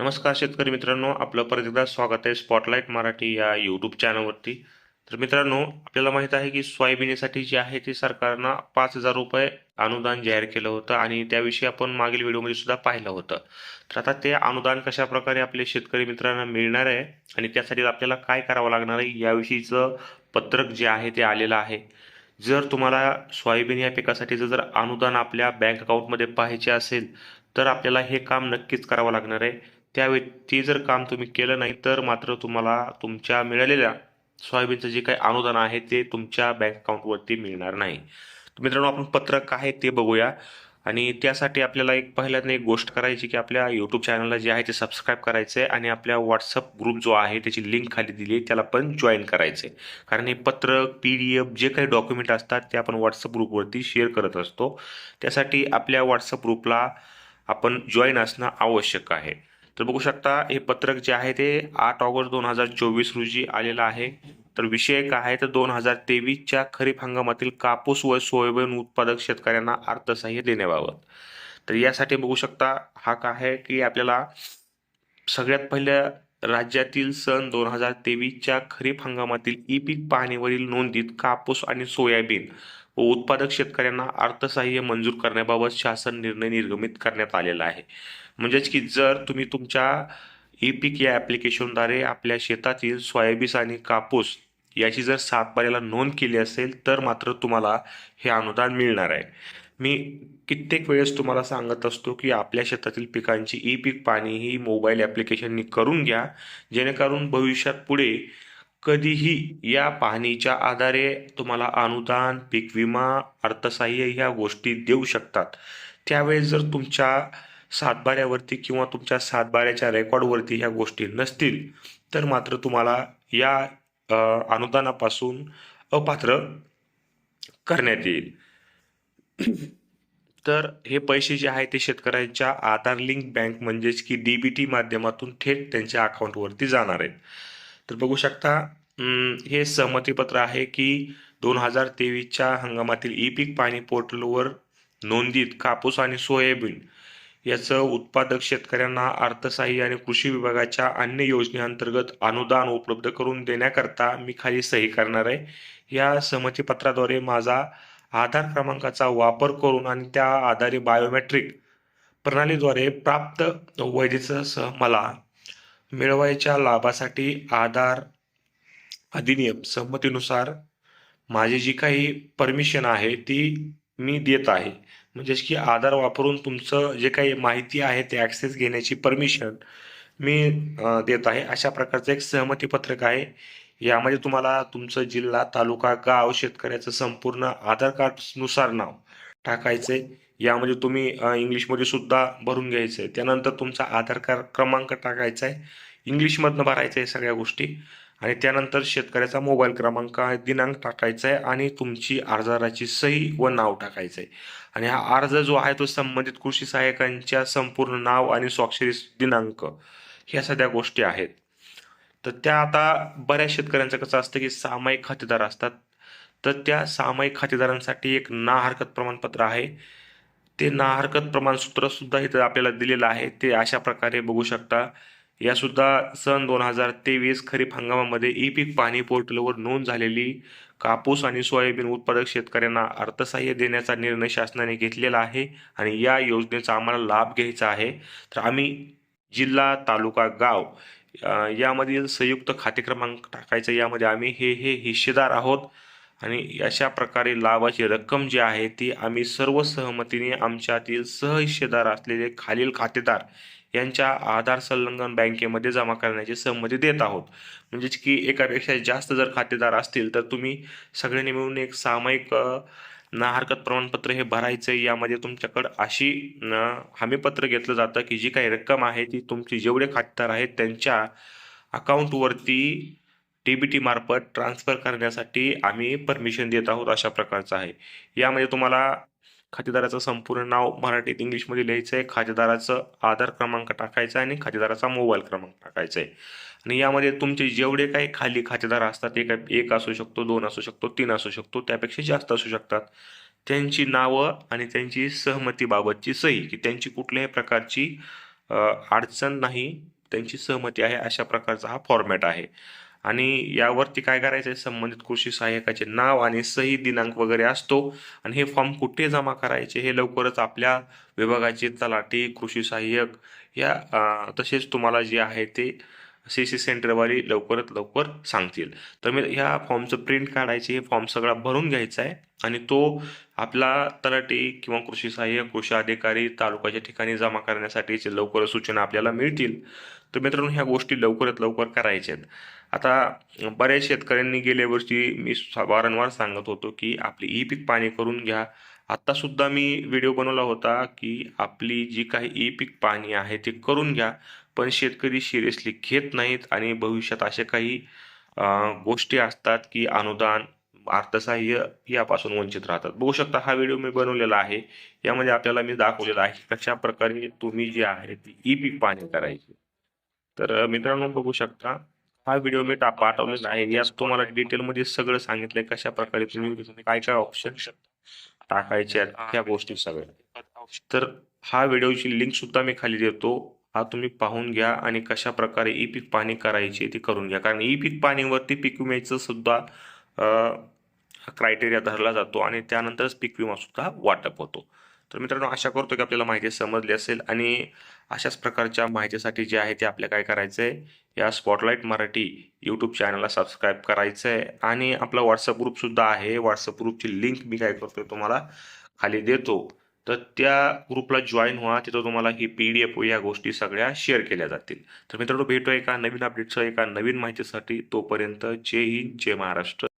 नमस्कार शेतकरी मित्रांनो आपलं परत एकदा स्वागत आहे स्पॉटलाईट मराठी या यूट्यूब चॅनलवरती तर मित्रांनो आपल्याला माहीत आहे की सोयाबीनसाठी जे आहे ते सरकारनं पाच हजार रुपये अनुदान जाहीर केलं होतं आणि त्याविषयी आपण मागील व्हिडिओमध्ये सुद्धा पाहिलं होतं. तर आता ते अनुदान कशा प्रकारे आपले शेतकरी मित्रांना मिळणार आहे आणि त्यासाठी आपल्याला काय करावं लागणार आहे याविषयीचं पत्रक जे आहे ते आलेलं आहे. जर तुम्हाला सोयाबीन या पिकासाठीचं जर अनुदान आपल्या बँक अकाउंटमध्ये पाहायचे असेल तर आपल्याला हे काम नक्कीच करावं लागणार आहे. त्यावेळी ते जर काम तुम्ही केलं नाही तर मात्र तुम्हाला तुमच्या मिळालेल्या सोयाबीनचं जे काही अनुदान आहे ते तुमच्या बँक अकाउंटवरती मिळणार नाही. मित्रांनो आपण पत्रक आहे ते बघूया. आणि त्यासाठी आपल्याला एक पहिल्यांदा एक गोष्ट करायची की आपल्या यूट्यूब चॅनलला जे आहे ते सबस्क्राईब करायचं आहे आणि आपल्या व्हॉट्सअप ग्रुप जो आहे त्याची लिंक खाली दिली आहे त्याला पण जॉईन करायचं आहे कारण हे पत्रक पी डी एफ जे काही डॉक्युमेंट असतात ते आपण व्हॉट्सअप ग्रुपवरती शेअर करत असतो. त्यासाठी आपल्या व्हॉट्सअप ग्रुपला आपण जॉईन असणं आवश्यक आहे. तर बघू शकता हे पत्रक जे आहे ते आठ ऑगस्ट दोन हजार चोवीस रोजी आलेलं आहे. तर विषय काय आहे तर दोन हजार तेवीसच्या खरीप हंगामातील कापूस व सोयाबीन उत्पादक शेतकऱ्यांना अर्थसहाय्य देण्याबाबत. तर यासाठी बघू शकता हा काय आहे की आपल्याला सगळ्यात पहिल्या राज्यातील सन दोन हजार तेवीसच्या खरीप हंगामातील ई पीक पाहणीवरील नोंदीत कापूस आणि सोयाबीन व उत्पादक शेतकऱ्यांना अर्थसहाय्य मंजूर करण्याबाबत शासन निर्णय निर्गमित करण्यात आलेला आहे. म्हणजेच की जर तुम्ही तुमच्या ई पीक या ॲप्लिकेशनद्वारे आपल्या शेतातील सोयाबीन आणि कापूस याची जर सातबाऱ्याला नोंद केली असेल तर मात्र तुम्हाला हे अनुदान मिळणार आहे. मी कित्येक वेळेस तुम्हाला सांगत असतो की आपल्या शेतातील पिकांची ई पीक पाणी ही मोबाईल ॲप्लिकेशननी करून घ्या जेणेकरून भविष्यात पुढे कधीही या पाहणीच्या आधारे तुम्हाला अनुदान पीक विमा अर्थसहाय्य ह्या गोष्टी देऊ शकतात. त्यावेळेस जर तुमच्या सातबाऱ्यावरती किंवा तुमच्या सातबाऱ्याच्या रेकॉर्डवरती ह्या गोष्टी नसतील तर मात्र तुम्हाला या अनुदानापासून अपात्र करण्यात येईल. तर हे पैसे जे आहे ते शेतकऱ्यांच्या आधार लिंक बँक म्हणजेच की डीबीटी माध्यमातून थेट त्यांच्या अकाउंटवरती जाणार आहेत. तर बघू शकता हे सहमतीपत्र आहे की दोन हजार तेवीसच्या हंगामातील ई पीक पाणी पोर्टलवर नोंदीत कापूस आणि सोयाबीन याचं उत्पादक शेतकऱ्यांना अर्थसहाय्य आणि कृषी विभागाच्या अन्य योजनेअंतर्गत अनुदान उपलब्ध करून देण्याकरता मी खाली सही करणार आहे. या सहमतीपत्राद्वारे माझा आधार क्रमांकाचा वापर करून आणि त्या आधारे बायोमेट्रिक प्रणालीद्वारे प्राप्त वैधतेसह मला मिळवायच्या लाभासाठी आधार अधिनियम संमतीनुसार माझी जी काही परमिशन आहे ती मी देत आहे. म्हणजेच की आधार वापरून तुमचं जे काही माहिती आहे ते ॲक्सेस घेण्याची परमिशन मी देत आहे. अशा प्रकारचं एक सहमती पत्रक आहे. यामध्ये तुम्हाला तुमचं जिल्हा तालुका गाव शेतकऱ्याचं संपूर्ण आधार कार्डनुसार नाव टाकायचे यामध्ये तुम्ही इंग्लिशमध्ये सुद्धा भरून घ्यायचं आहे त्यानंतर तुमचा आधार कार्ड क्रमांक टाकायचा आहे इंग्लिशमधनं भरायचं आहे सगळ्या गोष्टी. आणि त्यानंतर शेतकऱ्याचा मोबाईल क्रमांक दिनांक टाकायचा आहे आणि तुमची अर्जदाराची सही व नाव टाकायचं आहे आणि हा अर्ज जो आहे तो संबंधित कृषी सहाय्यकांच्या संपूर्ण नाव आणि स्वाक्षरी दिनांक ह्या सगळ्या गोष्टी आहेत. तर त्या आता बऱ्याच शेतकऱ्यांचं कसं असतं की सामायिक खातेदार असतात. तर त्या सामायिक खातेदारांसाठी एक ना हरकत प्रमाणपत्र आहे. ते ना हरकत प्रमाणसूत्र सुद्धा इथं आपल्याला दिलेलं आहे. ते अशा प्रकारे बघू शकता. या सुद्धा सन दोन हजार तेवीस खरीप हंगामामध्ये ई पीक पाणी पोर्टलवर नोंद झालेली कापूस आणि सोयाबीन उत्पादक शेतकऱ्यांना अर्थसहाय्य देण्याचा निर्णय शासनाने घेतलेला आहे आणि या योजनेचा आम्हाला लाभ घ्यायचा आहे. तर आम्ही जिल्हा तालुका गाव यामधील संयुक्त खाते क्रमांक टाकायचा. यामध्ये आम्ही हे हे हिस्सेदार आहोत. आणि अशा प्रकारे लाभाची रक्कम जी आहे ती आम्ही सर्व सहमतीने आमच्यातील सहहिस्सेदार असलेले खालील खातेदार यांच्या आधार संलग्न बँकेमध्ये जमा करण्याची सहमती देत आहोत. म्हणजेच की एकापेक्षा जास्त जर खातेदार असतील तर तुम्ही सगळ्यांनी मिळून एक सामायिक ना हरकत प्रमाणपत्र हे भरायचं. यामध्ये तुमच्याकडं अशी हमीपत्र घेतलं जातं की जी काही रक्कम आहे ती तुमची जेवढे खातेदार आहेत त्यांच्या अकाउंटवरती डीबीटी मार्फत ट्रान्सफर करण्यासाठी आम्ही परमिशन देत आहोत अशा प्रकारचं आहे. यामध्ये तुम्हाला खातेदाराचं संपूर्ण नाव मराठीत इंग्लिशमध्ये लिहायचं आहे खातेदाराचं आधार क्रमांक टाकायचा आहे आणि खातेदाराचा मोबाईल क्रमांक टाकायचा आहे. आणि यामध्ये तुमचे जेवढे काही खाली खातेदार असतात एक एक असू शकतो दोन असू शकतो तीन असू शकतो त्यापेक्षा जास्त असू शकतात. त्यांची नावं आणि त्यांची सहमतीबाबतची सही की त्यांची कुठल्याही प्रकारची अडचण नाही त्यांची सहमती आहे अशा प्रकारचा हा फॉर्मॅट आहे. आणि यावरती काय करायचं आहे संबंधित कृषी सहाय्यकाचे नाव आणि सही दिनांक वगैरे असतो. आणि हे फॉर्म कुठे जमा करायचे? हे लवकरच आपल्या विभागाचे तलाठी कृषी सहाय्यक या तसेच तुम्हाला जे आहे ते सी सी सेंटरवाली लवकरात लवकर सांगतील. तर मी ह्या फॉर्मचं प्रिंट काढायचे हे फॉर्म सगळा भरून घ्यायचा आहे. आणि तो आपला तलाठी किंवा कृषी सहाय्यक कृषी अधिकारी तालुक्याच्या ठिकाणी जमा करण्यासाठीचे लवकर सूचना आपल्याला मिळतील. तर मित्रांनो ह्या गोष्टी लवकरात लवकर करायच्या आहेत आता बऱ्याच शेतकऱ्यांनी गेल्या वर्षी मी वारंवार सांगत होतो की आपली ई पीक पाणी करून घ्या. आत्तासुद्धा मी व्हिडिओ बनवला होता की आपली जी काही ई पीक पाणी आहे ते करून घ्या पण शेतकरी सिरियसली घेत नाहीत आणि भविष्यात असे काही गोष्टी असतात की अनुदान अर्थसहाय्य यापासून वंचित राहतात. बघू शकता हा व्हिडिओ मी बनवलेला आहे. यामध्ये आपल्याला मी दाखवलेला आहे की कशा प्रकारे तुम्ही जे आहे ती ई पीक पाणी करायची. तर मित्रांनो बघू शकता हा व्हिडिओ मी टा- पाठवलेला आहे. यात तुम्हाला डिटेलमध्ये सगळं सांगितलंय कशा प्रकारे तुम्ही काय काय ऑप्शन टाकायचे आहेत ह्या गोष्टी सगळ्या. तर हा व्हिडिओची लिंक सुद्धा मी खाली देतो. हा तुम्ही पाहून घ्या आणि कशा प्रकारे ई पीक पाणी करायचे ते करून घ्या. कारण ई पीक पाणीवरती पीक विम्याचं सुद्धा क्रायटेरिया धरला जातो आणि त्यानंतरच पीक विमा सुद्धा वाटप होतो. तर मित्रांनो आशा करतो की आपल्याला माहिती समजली असेल आणि अशाच प्रकारच्या माहितीसाठी जे आहे ते आपल्या काय करायचं आहे या स्पॉटलाईट मराठी यूट्यूब चॅनलला सबस्क्राईब करायचं आहे आणि आपला व्हॉट्सअप ग्रुपसुद्धा आहे. व्हॉट्सअप ग्रुपची लिंक मी काय करतो तुम्हाला खाली देतो. तर त्या ग्रुपला जॉईन व्हा. तिथं तुम्हाला ही पी डी एफ या गोष्टी सगळ्या शेअर केल्या जातील. तर मित्रांनो भेटू एका नवीन अपडेटसह एका नवीन माहितीसाठी तोपर्यंत जय हिंद जय महाराष्ट्र.